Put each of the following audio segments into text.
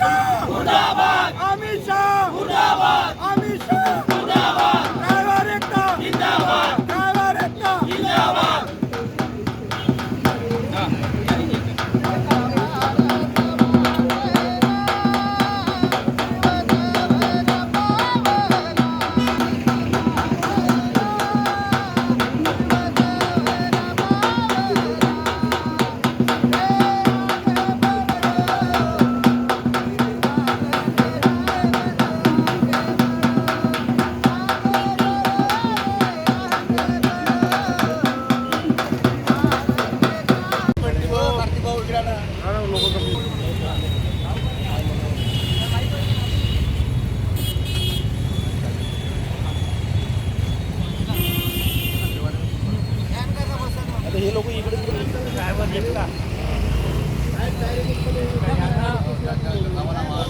Mudabat!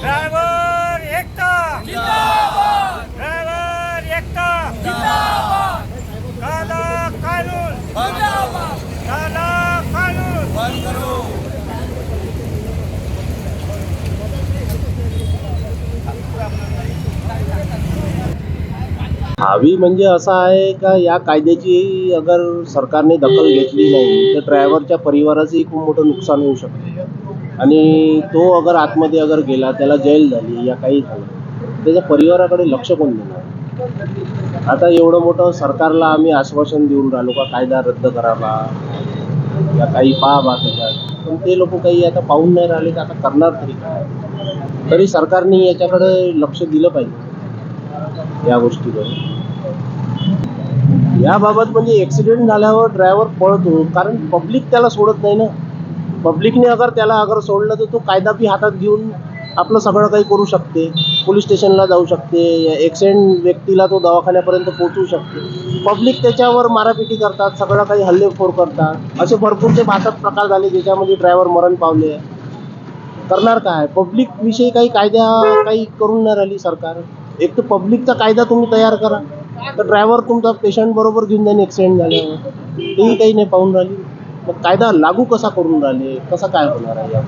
Driver एकता! जिंदाबाद driver एकता! जिंदाबाद काला कानून! जिंदाबाद काला कानून! हवी म्हणजे असं आहे का या कायद्याची अगर सरकारने दखल घेतली नाही तर ड्रायव्हरच्या परिवाराचंही खूप मोठं नुकसान होऊ शकते. आणि तो अगर आतमध्ये अगर गेला त्याला जेल झाली या काही झालं त्याच्या परिवाराकडे लक्ष कोण देणार? आता एवढं मोठं सरकारला आम्ही आश्वासन देऊन राहिलो का कायदा रद्द करावा या काही पहा बा त्याच्यात. पण ते लोक काही आता पाहून नाही राहिले तर आता करणार तरी काय? तरी सरकारने याच्याकडे लक्ष दिलं पाहिजे. या गोष्टीवर. याबाबत म्हणजे एक्सिडेंट झाल्यावर ड्रायव्हर पळतो कारण पब्लिक त्याला सोडत नाही ना. पब्लिकने अगर त्याला अगर सोडलं तर तो कायदा बी हातात घेऊन आपलं सगळं काही करू शकते. पोलीस स्टेशनला जाऊ शकते ॲक्सिडेंट व्यक्तीला तो दवाखान्यापर्यंत पोहोचवू शकते. पब्लिक त्याच्यावर मारापिटी करतात सगळं काही हल्लेखोर करतात. असे भरपूरचे बासष्ट प्रकार झाले ज्याच्यामध्ये ड्रायव्हर मरण पावले करणार काय? पब्लिक विषयी काही कायदा काही करून नाही राहिली सरकार. एक तर पब्लिकचा कायदा तुम्ही तयार करा. तर ड्रायव्हर तुमचा पेशंट बरोबर घेऊन जाणे ॲक्सिडेंट झाल्यावर. तेही काही नाही पाहून राहिली. मग कायदा लागू कसा करून राहिले? कसा काय होणार आहे या